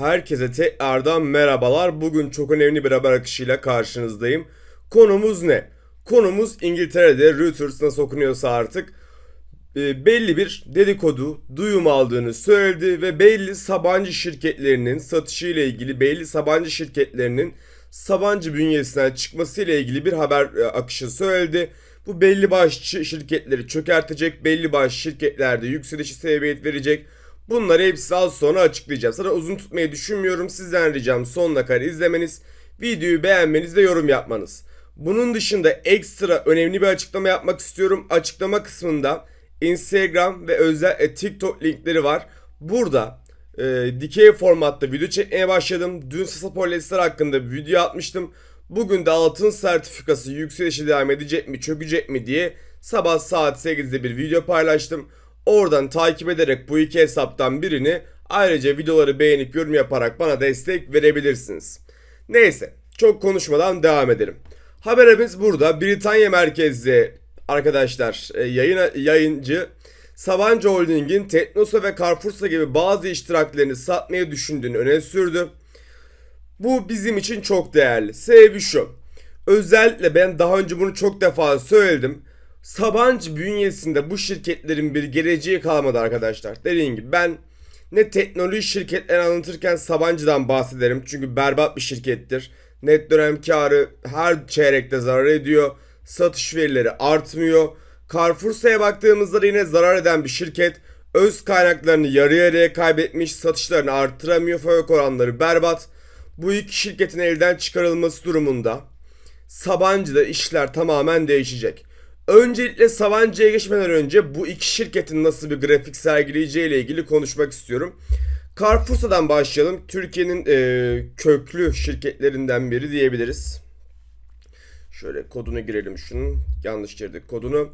Herkese tekrardan merhabalar. Bugün çok önemli bir haber akışıyla karşınızdayım. Konumuz ne? Konumuz İngiltere'de Reuters nasıl okunuyorsa artık e, belli bir dedikodu, duyum aldığını söyledi ve belli Sabancı şirketlerinin satışı ile ilgili belli Sabancı şirketlerinin Sabancı bünyesinden çıkması ile ilgili bir haber e, akışı söyledi. Bu belli başlı şirketleri çökertecek, belli başlı şirketlerde yükselişi sebebiyet verecek. Bunları hepsi az sonra açıklayacağım. Sana uzun tutmayı düşünmüyorum. Sizden ricam sonuna kadar izlemeniz, videoyu beğenmeniz ve yorum yapmanız. Bunun dışında ekstra önemli bir açıklama yapmak istiyorum. Açıklama kısmında Instagram ve özel TikTok linkleri var. Burada e, dikey formatta video çekmeye başladım. Dün Sasapolisler hakkında bir video atmıştım. Bugün de altın sertifikası yükselişi devam edecek mi, çökecek mi diye sabah saat 8'de bir video paylaştım. Oradan takip ederek bu iki hesaptan birini ayrıca videoları beğenip yorum yaparak bana destek verebilirsiniz. Neyse çok konuşmadan devam edelim. Haberimiz burada Britanya merkezli arkadaşlar e, yayın, yayıncı Sabancı Holding'in Teknosa ve Carrefour'sa gibi bazı iştiraklerini satmaya düşündüğünü öne sürdü. Bu bizim için çok değerli. Sebebi şu. Özellikle ben daha önce bunu çok defa söyledim. Sabancı bünyesinde bu şirketlerin bir geleceği kalmadı arkadaşlar. Dediğim gibi ben ne teknoloji şirketlerini anlatırken Sabancı'dan bahsederim. Çünkü berbat bir şirkettir. Net dönem karı her çeyrekte zarar ediyor. Satış verileri artmıyor. Carrefour'sa'ya baktığımızda da yine zarar eden bir şirket. Öz kaynaklarını yarı yarıya kaybetmiş, satışlarını arttıramıyor, fabrik oranları berbat. Bu iki şirketin elden çıkarılması durumunda Sabancı'da işler tamamen değişecek. Öncelikle Sabancı'ya geçmeden önce bu iki şirketin nasıl bir grafik sergileyeceği ile ilgili konuşmak istiyorum. Carrefour'dan başlayalım. Türkiye'nin e, köklü şirketlerinden biri diyebiliriz. Şöyle kodunu girelim şunun. Yanlış girdik kodunu.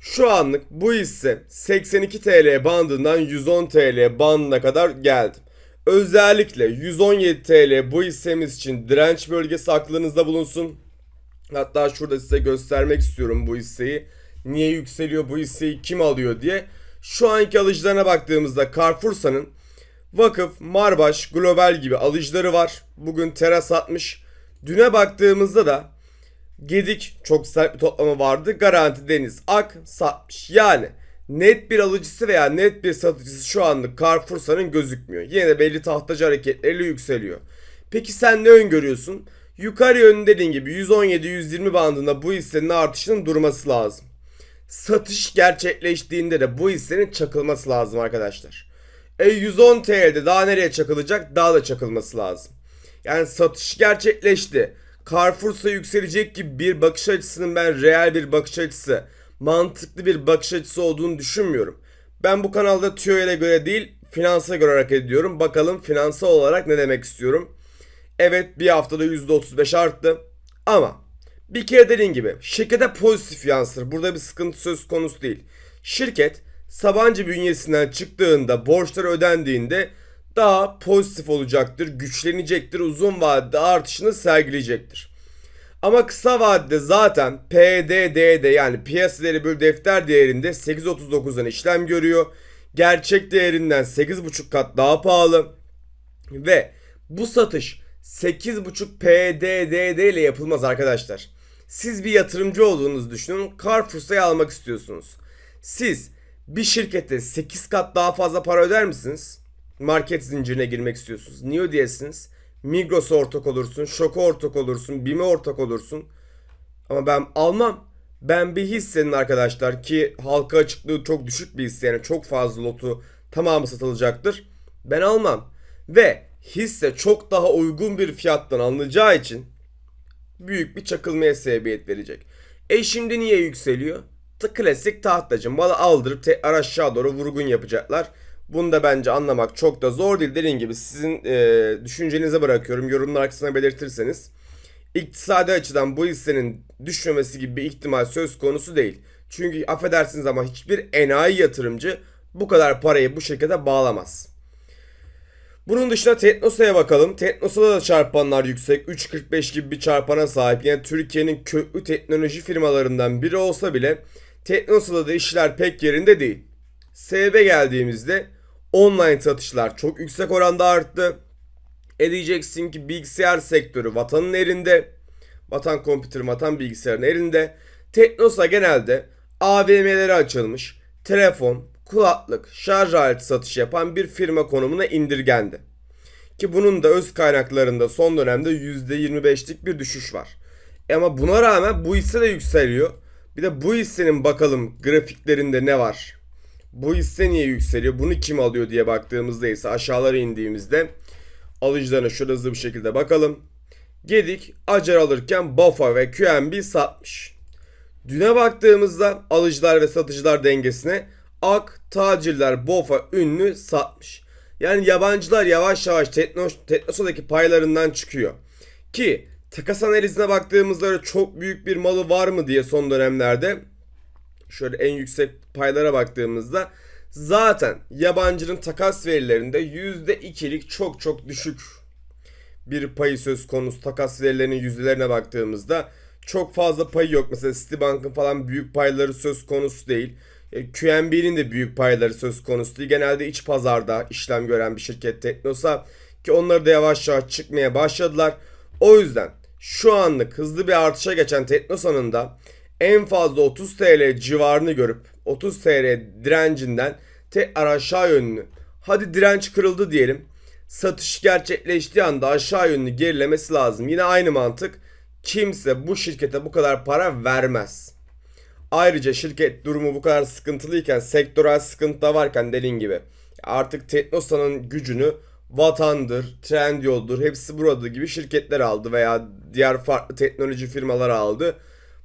Şu anlık bu hisse 82 TL bandından 110 TL bandına kadar geldi. Özellikle 117 TL bu hissemiz için direnç bölgesi aklınızda bulunsun. Hatta şurada size göstermek istiyorum bu hisseyi. Niye yükseliyor bu hisseyi kim alıyor diye. Şu anki alıcılarına baktığımızda Carrefour'sa'nın Vakıf, Marbaş, Global gibi alıcıları var. Bugün teras atmış. Düne baktığımızda da Gedik çok sert bir toplama vardı. Garanti Deniz Ak satmış. Yani net bir alıcısı veya net bir satıcısı şu anlık Carrefour'sa'nın gözükmüyor. Yine de belli tahtacı hareketleriyle yükseliyor. Peki sen ne öngörüyorsun? Yukarı yönlü dediğin gibi 117-120 bandında bu hissenin artışının durması lazım. Satış gerçekleştiğinde de bu hissenin çakılması lazım arkadaşlar. E 110 TL'de daha nereye çakılacak? Daha da çakılması lazım. Yani satış gerçekleşti. Carrefour'sa yükselecek gibi bir bakış açısının ben real bir bakış açısı, mantıklı bir bakış açısı olduğunu düşünmüyorum. Ben bu kanalda TÜO'ya göre değil, finansa göre hareket ediyorum. Bakalım finansal olarak ne demek istiyorum. Evet bir haftada %35 arttı. Ama bir kere dediğim gibi şirkete pozitif yansır. Burada bir sıkıntı söz konusu değil. Şirket Sabancı bünyesinden çıktığında borçları ödendiğinde daha pozitif olacaktır, güçlenecektir, uzun vadede artışını sergileyecektir. Ama kısa vadede zaten PDD'de yani piyasa değeri bölü defter değerinde 8.39'dan işlem görüyor. Gerçek değerinden 8.5 kat daha pahalı. Ve bu satış 8.5 PDDD ile yapılmaz arkadaşlar. Siz bir yatırımcı olduğunuzu düşünün. Carrefour'sa'yı almak istiyorsunuz. Siz bir şirkete 8 kat daha fazla para öder misiniz? Market zincirine girmek istiyorsunuz. Niye ödeyesiniz? Migros'a ortak olursun, Şok'a ortak olursun, BİM'e ortak olursun. Ama ben almam. Ben bir hissenin arkadaşlar ki halka açıklığı çok düşük bir hisse yani çok fazla lotu tamamı satılacaktır. Ben almam. Ve hisse çok daha uygun bir fiyattan alınacağı için büyük bir çakılmaya sebebiyet verecek. E şimdi niye yükseliyor? Ta klasik tahtacı malı aldırıp tekrar aşağı doğru vurgun yapacaklar. Bunu da bence anlamak çok da zor değil. Dediğim gibi sizin e, düşüncenize bırakıyorum. Yorumlar kısmına belirtirseniz. İktisadi açıdan bu hissenin düşmemesi gibi bir ihtimal söz konusu değil. Çünkü affedersiniz ama hiçbir enayi yatırımcı bu kadar parayı bu şirkete bağlamaz. Bunun dışında Teknosa'ya bakalım. Teknosa'da da çarpanlar yüksek. 3.45 gibi bir çarpana sahip. Yani Türkiye'nin köklü teknoloji firmalarından biri olsa bile Teknosa'da da işler pek yerinde değil. SB geldiğimizde Online satışlar çok yüksek oranda arttı. E diyeceksin ki bilgisayar sektörü vatanın elinde. Vatan kompütür, vatan bilgisayarın elinde. Teknosa genelde AVM'leri açılmış, telefon, kulaklık, şarj aleti satış yapan bir firma konumuna indirgendi. Ki bunun da öz kaynaklarında son dönemde %25'lik bir düşüş var. E ama buna rağmen bu hisse de yükseliyor. Bir de bu hissenin bakalım grafiklerinde ne var? Bu hisse niye yükseliyor? Bunu kim alıyor diye baktığımızda ise aşağılara indiğimizde alıcılarına şöyle hızlı bir şekilde bakalım. Gedik Acar alırken BOFA ve QNB satmış. Düne baktığımızda alıcılar ve satıcılar dengesine AK, tacirler, BOFA ünlü satmış. Yani yabancılar yavaş yavaş Tekno, Teknosa'daki paylarından çıkıyor. Ki takas analizine baktığımızda çok büyük bir malı var mı diye son dönemlerde şöyle en yüksek paylara baktığımızda zaten yabancının takas verilerinde %2'lik çok çok düşük bir payı söz konusu takas verilerinin yüzdelerine baktığımızda çok fazla payı yok. Mesela Citibank'ın falan büyük payları söz konusu değil. E, QNB'nin de büyük payları söz konusu değil. Genelde iç pazarda işlem gören bir şirket Teknosa ki onları da yavaş yavaş çıkmaya başladılar. O yüzden şu anlık hızlı bir artışa geçen Teknosa'nın da en fazla 30 TL civarını görüp 30 TL direncinden tekrar aşağı yönlü hadi direnç kırıldı diyelim satış gerçekleştiği anda aşağı yönlü gerilemesi lazım. Yine aynı mantık. Kimse bu şirkete bu kadar para vermez. Ayrıca şirket durumu bu kadar sıkıntılıyken, sektörel sıkıntı da varken dediğin gibi artık Teknosa'nın gücünü Vatandır, Trendyol'dur hepsi burada gibi şirketler aldı veya diğer farklı teknoloji firmaları aldı.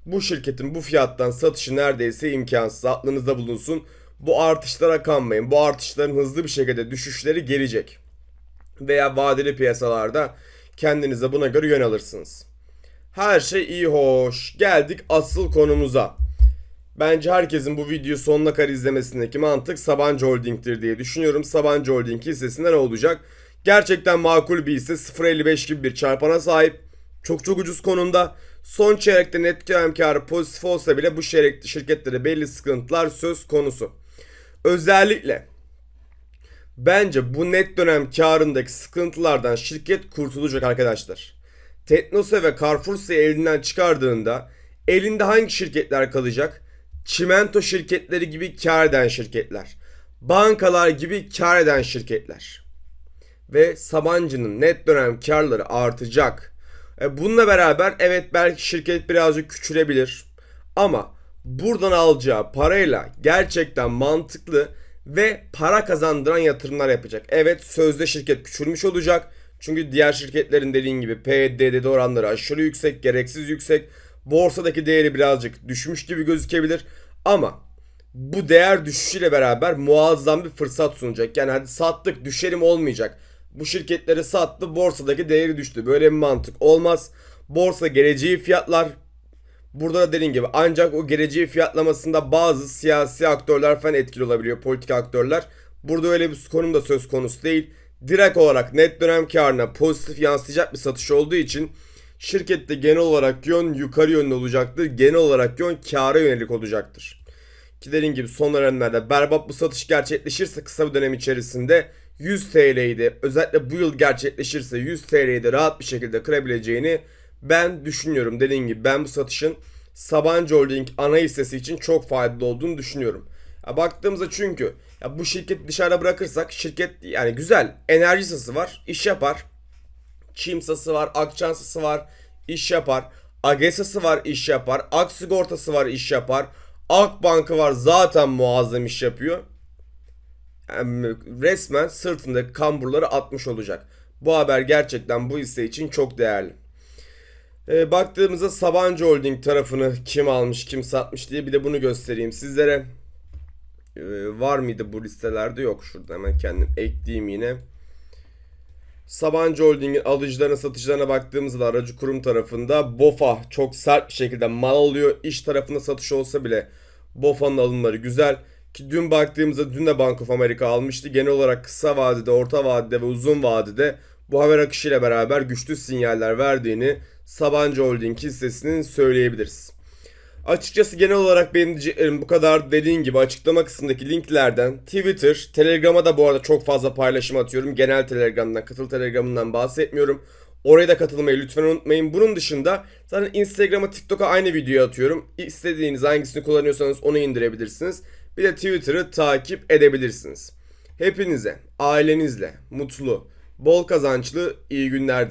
Bu şirketin bu fiyattan satışı neredeyse imkansız. Aklınızda bulunsun. Bu artışlara kanmayın. Bu artışların hızlı bir şekilde düşüşleri gelecek veya vadeli piyasalarda kendinize buna göre yön alırsınız. Her şey iyi hoş. Geldik asıl konumuza. Bence herkesin bu videoyu sonuna kadar izlemesindeki mantık Sabancı Holding'tir diye düşünüyorum. Sabancı Holding hissesinde ne olacak? Gerçekten makul bir hisse 0.55 gibi bir çarpana sahip. Çok çok ucuz konumda. Son çeyrekte net kâr karı pozitif olsa bile bu çeyrekte şirketlere belli sıkıntılar söz konusu. Özellikle Bence bu net dönem karındaki sıkıntılardan şirket kurtulacak arkadaşlar. Teknosa ve Carrefour'u elinden çıkardığında elinde hangi şirketler kalacak? Çimento şirketleri gibi kar eden şirketler. Bankalar gibi kar eden şirketler. Ve Sabancı'nın net dönem karları artacak. E bununla beraber evet belki şirket birazcık küçülebilir. Ama buradan alacağı parayla gerçekten mantıklı ve para kazandıran yatırımlar yapacak. Evet sözde şirket küçülmüş olacak. Çünkü diğer şirketlerin dediğin gibi PDD oranları aşırı yüksek, gereksiz yüksek. Borsadaki değeri birazcık düşmüş gibi gözükebilir. Ama bu değer düşüşüyle beraber muazzam bir fırsat sunacak. Yani hadi sattık düşerim olmayacak. Bu şirketleri sattı borsadaki değeri düştü. Böyle bir mantık olmaz. Borsa geleceği fiyatlar Burada da dediğim gibi ancak o geleceği fiyatlamasında bazı siyasi aktörler falan etkili olabiliyor. Politik aktörler. Burada öyle bir konum da söz konusu değil. Direkt olarak net dönem karına pozitif yansıyacak bir satış olduğu için şirkette genel olarak yön yukarı yönlü olacaktır. Genel olarak yön kâra yönelik olacaktır. Ki dediğim gibi son dönemlerde berbat bu satış gerçekleşirse kısa bir dönem içerisinde 100 TL'yi de özellikle bu yıl gerçekleşirse 100 TL'yi rahat bir şekilde kırabileceğini ben düşünüyorum. Dediğim gibi ben bu satışın Sabancı Holding ana hissesi için çok faydalı olduğunu düşünüyorum. Ya baktığımızda çünkü ya bu şirketi dışarıda bırakırsak şirket yani güzel enerji sası var iş yapar. Çimsası var, Akçansası var, iş yapar. Agesası var, iş yapar. Ak sigortası var, iş yapar. Ak bankı var, zaten muazzam iş yapıyor. Yani resmen sırtındaki kamburları atmış olacak. Bu haber gerçekten bu hisse için çok değerli. E, baktığımızda Sabancı Holding tarafını kim almış kim satmış diye bir de bunu göstereyim sizlere. E, var mıydı bu listelerde yok. Şurada hemen kendim ekleyeyim yine. Sabancı Holding'in alıcılarına satıcılarına baktığımızda aracı kurum tarafında BOFA çok sert bir şekilde mal alıyor. İş tarafında satış olsa bile BOFA'nın alımları güzel. Ki dün baktığımızda dün de Bank of America almıştı. Genel olarak kısa vadede, orta vadede ve uzun vadede bu haber akışıyla beraber güçlü sinyaller verdiğini Sabancı Holding hissesinin söyleyebiliriz. Açıkçası genel olarak benim bu kadar. Dediğim gibi açıklama kısmındaki linklerden Twitter, Telegram'a da bu arada çok fazla paylaşım atıyorum. Genel Telegram'dan, katıl Telegram'ından bahsetmiyorum. Oraya da katılmayı lütfen unutmayın. Bunun dışında zaten Instagram'a, TikTok'a aynı video atıyorum. İstediğiniz hangisini kullanıyorsanız onu indirebilirsiniz. Bir de Twitter'ı takip edebilirsiniz. Hepinize, ailenizle, mutlu, bol kazançlı, iyi günler